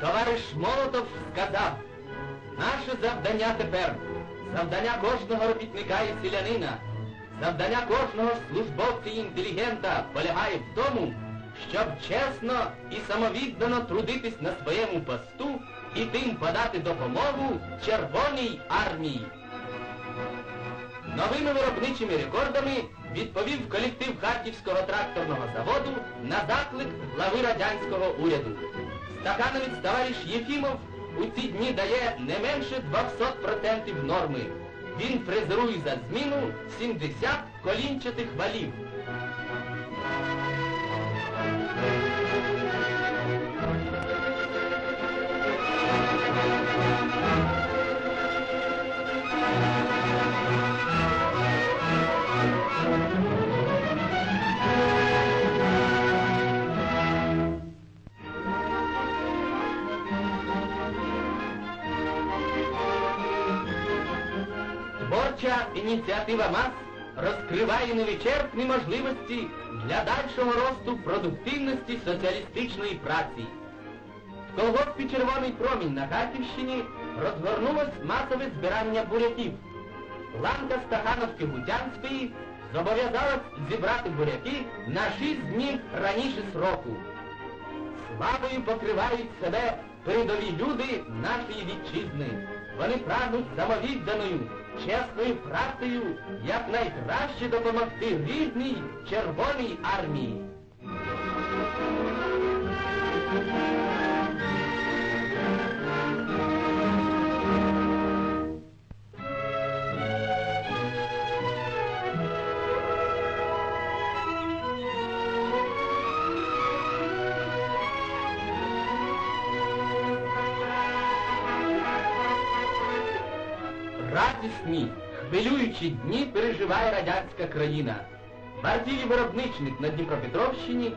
Товариш Молотов сказав, наше завдання тепер, завдання кожного робітника і селянина, завдання кожного службовця і інтелігента полягає в тому, щоб чесно і самовіддано трудитись на своєму посту і тим подати допомогу Червоній армії. Новими виробничими рекордами відповів колектив Харківського тракторного заводу на заклик глави радянського уряду. Стахановець товариш Єфімов у ці дні дає не менше 200% норми. Він фрезерує за зміну 70 колінчатих валів. Творча ініціатива МАС розкриває невичерпні можливості для дальшого росту продуктивності соціалістичної праці. В колгоспі Червоний промінь на Харківщині розгорнулось масове збирання буряків. Ланка Стахановки Гутянської зобов'язалась зібрати буряки на 6 днів раніше сроку. Славою покривають себе передові люди нашої вітчизни. Вони прагнуть самовідданою, чесною працею якнайкраще допомогти рідній Червоній армії. Радісні, хвилюючі дні переживає радянська країна. Бартій виробничник на Дніпропетровщині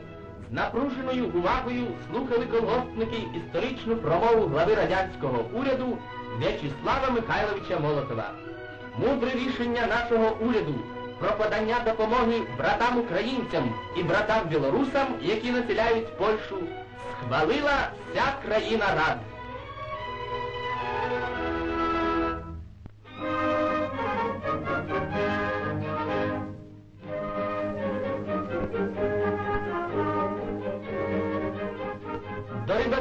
з напруженою увагою слухали колгоспники історичну промову глави радянського уряду В'ячеслава Михайловича Молотова. Мудре рішення нашого уряду про подання допомоги братам українцям і братам білорусам, які населяють Польщу, схвалила вся країна рад.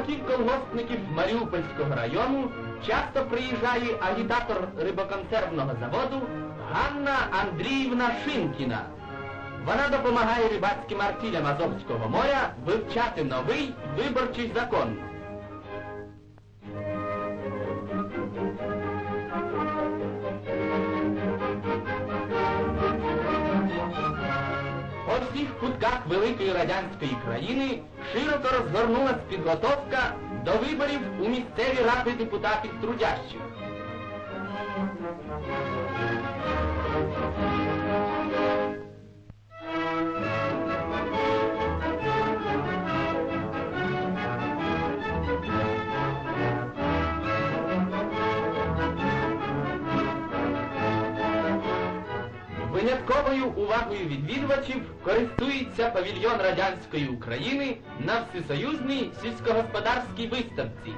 До колгоспників Маріупольського району часто приїжджає агітатор рибоконсервного заводу Ганна Андріївна Шинкіна. Вона допомагає рибацьким артілям Азовського моря вивчати новий виборчий закон. Всіх кутках великої радянської країни широко розгорнулась підготовка до виборів у місцеві ради депутатів трудящих. Винятковою увагою відвідувачів користується павільйон радянської України на всесоюзній сільськогосподарській виставці.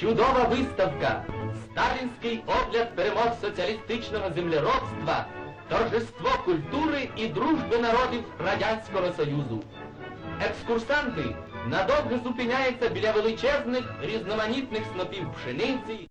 Чудова виставка, сталінський огляд перемог соціалістичного землеробства, торжество культури і дружби народів Радянського Союзу. Екскурсанти надовго зупиняються біля величезних різноманітних снопів пшениці,